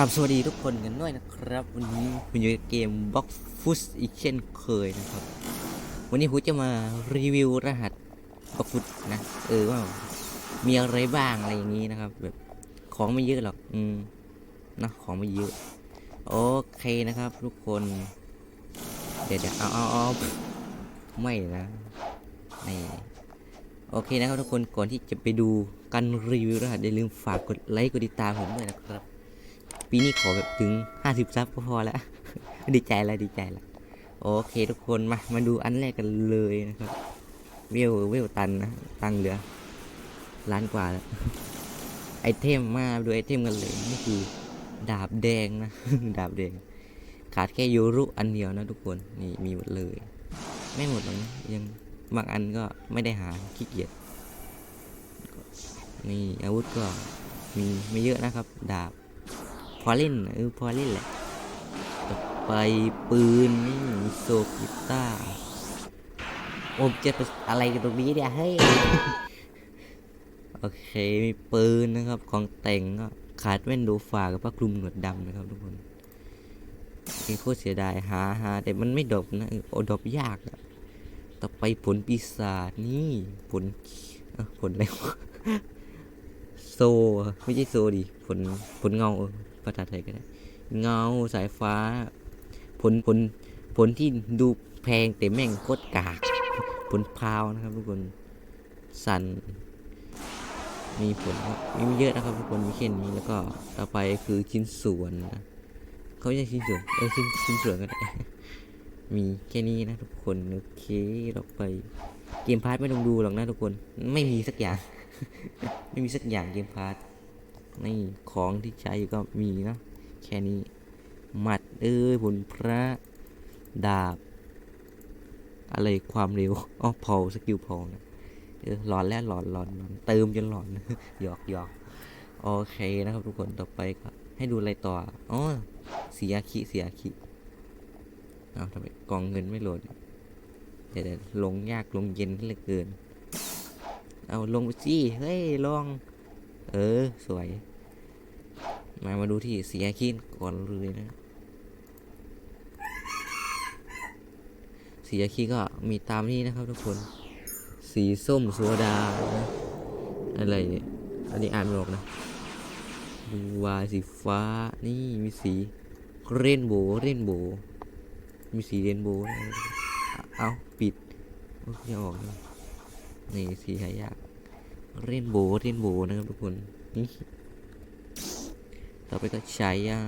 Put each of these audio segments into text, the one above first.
ราบสวัสดีทุกคนกันด้วยนะครับ วันนี้ผมอยู่เกม Box f u s อีกเช่นเคยนะครับ วันนี้ผมจะมารีวิวรหัส Box f u s นะเออว่ามีอะไรบ้างอะไรอย่างนี้นะครับ แบบของไม่เยอะหรอกอืมนะของไม่เยอะ โอเคนะครับ ทุกคน เดี๋ยวเดี๋ยวเอาเอาเอาไม่นะนี่โอเคนะครับทุกคนก่อนที่จะไปดูการรีวิวรหัสอย่าลืมฝากกดไลค์กดติดตามผมด้วยนะครับ ปีนี้ขอแบบถึง 50 ซับก็พอแล้ว ดีใจแล้วดีใจแล้วโอเคทุกคนมา มาดูอันแรกกันเลยนะครับเวลเวลตันนะ ตังเหลือล้านกว่าแล้ว ไอเทมมาดูไอเทมกันเลยนี่คือ ดาบแดงนะ ดาบแดง ขาดแค่ยูรุอันเดียวนะทุกคนนี่มีหมดเลย ไม่หมดหรอกนะยังบางอันก็ไม่ได้หาขี้เกียจนี่อาวุธก็มีไม่เยอะนะครับ ดาบ พอเล่นเออพอเล่นแหละต่อไปปืนนี่โซกิต้าโอ้จะไปอะไรกันตรงนี้เนี่ยเฮ้ยโอเคมีปืนนะครับของแต่งก็ขาดแว่นดูฟ้ากับผ้าคลุมหนวดดำนะครับทุกคนเป็นโคตรเสียดายหาหาแต่มันไม่ดบนะออโอดบยากอะต่อไปผลปีศาจนี่ผลผลอะไรวะโซไม่ใช่โซดิผลผลเงาเออ ภาษาไทยก็ได้ เงาสายฟ้า ผลผลผลที่ดูแพงแต่แม่งโคตรกาก ผลพาวนะครับทุกคนสันมีผลมีไม่เยอะนะครับทุกคนมีแค่นี้แล้วก็ต่อไปคือชิ้นส่วนนะเขาเรียกชิ้นส่วนเออชิ้นชิ้นส่วนก็ได้มีแค่นี้นะทุกคนโอเคต่อไปเกมพาร์ทไม่ต้องดูหรอกนะทุกคน ไม่มีสักอย่าง ไม่มีสักอย่างเกมพาร์ท นี่ของที่ใช้ก็มีเนะแค่นี้หมัดเอ้ยผลพระดาบ อะไรความเร็วอ๋อพอสกิลพอนะเออหลอนแล้วหลอนหลอนหลอนเติมจนหลอนหยอกหยอกโอเคนะครับทุกคนต่อไปก็ให้ดูอะไรต่ออ๋อเสียคิเสียคิเอาทำไมกองเงินไม่โหลดเดี๋ยวลงยากลงเย็นเหลือเกิน เอาลงสิเฮ้ยลอง เออ สวย มามาดูที่เสียคินก่อนเลยนะเสียคีก็มีตามนี้นะครับทุกคน สีส้มโซดานะอะไรเนี่ย อันนี้อ่านไม่ออกนะดูวายสีฟ้า นี่มีสีเรนโบว์เรนโบว์มีสีเรนโบว์นะเอาปิดโอ้ยไม่ออกเลยนี่สีหายาก เรนโบว์เรนโบว์นะครับทุกคนนี่ต่อไปก็ฉายา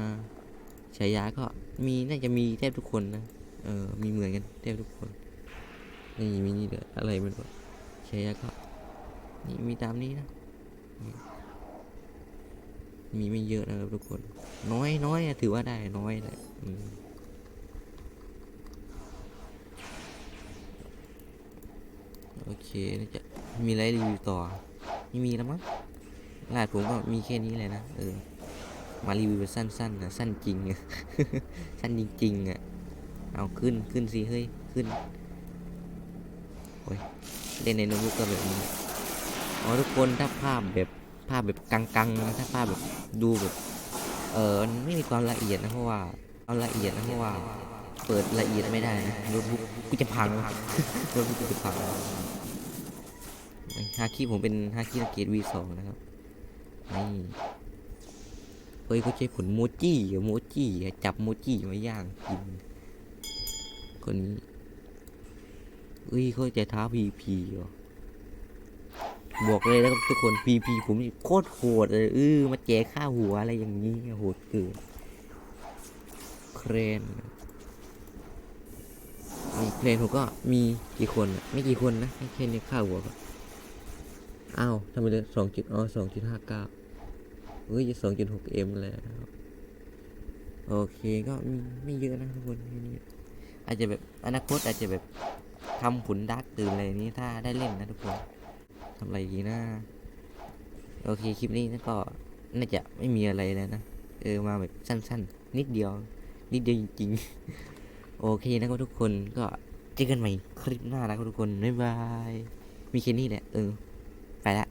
ฉายาก็มีน่าจะมีแทบทุกคนนะเออมีเหมือนกันแทบทุกคนนี่มีนี่เด้ออะไรไมันก็ฉายาก็นี่มีตามนี้นะมีไม่เยอะนะครับทุกคน น้อยน้อยถือว่าได้น้อยแหละโอเคน่าจะมีอะไรรีวิวต่อ ไม่มีแล้วมั้งลาดผมก็มีแค่นี้เลยนะเออมารีวิวแบบสั้นๆนะสั้นจริงอะสั้นจริงๆอะเอาขึ้นขึ้นสิเฮ้ยขึ้นโอ้ยเล่นในโน้ตบุ๊กก็แบบนี้อ๋อทุกคนถ้าภาพแบบภาพแบบกังๆนะถ้าภาพแบบดูแบบเออไม่มีความละเอียดนะเพราะว่าเอาละเอียดนะเพราะว่า เปิดละเอียดไม่ได้นะโน้ตบุ๊กกูจะพังโน้ตบุ๊กกูจะพัง ฮาคิผมเป็นฮาคิสเกตวีสองนะครับ นี่ เฮ้ยเขาใช้ผลโมจิโมจิจับโมจิมาย่างกิน คนนี้เอ้ยเขาจะท้าพีพีเหรอบอกเลยนะครับทุกคนพีพีผมโคตรโหดเลยเออมาแจกค่าหัวอะไรอย่างนี้โหดเกินเครนนี่เครนผมก็มีกี่คน ไม่กี่คนนะแค่แค่นี้ค่าหัวก็ อ้าวทำไมเลยสองจุดอ๋อสองจุดห้าเก้าเฮ้ยสองจุดหกเอ็มแล้วโอเคก็ไม่เยอะนะทุกคนแค่นี้อาจจะแบบอนาคตอาจจะแบบทำผลดักตื่นอะไรนี้ถ้าได้เล่นนะทุกคนทำอะไรดีนะโอเคคลิปนี้ก็น่าจะไม่มีอะไรแล้วนะเออมาแบบสั้นๆ นิดเดียว นิดเดียวจริงๆ โอเคนะครับทุกคนก็เจอกันใหม่คลิปหน้านะครับทุกคนบ๊ายบายมีแค่นี้แหละเออ ไปละ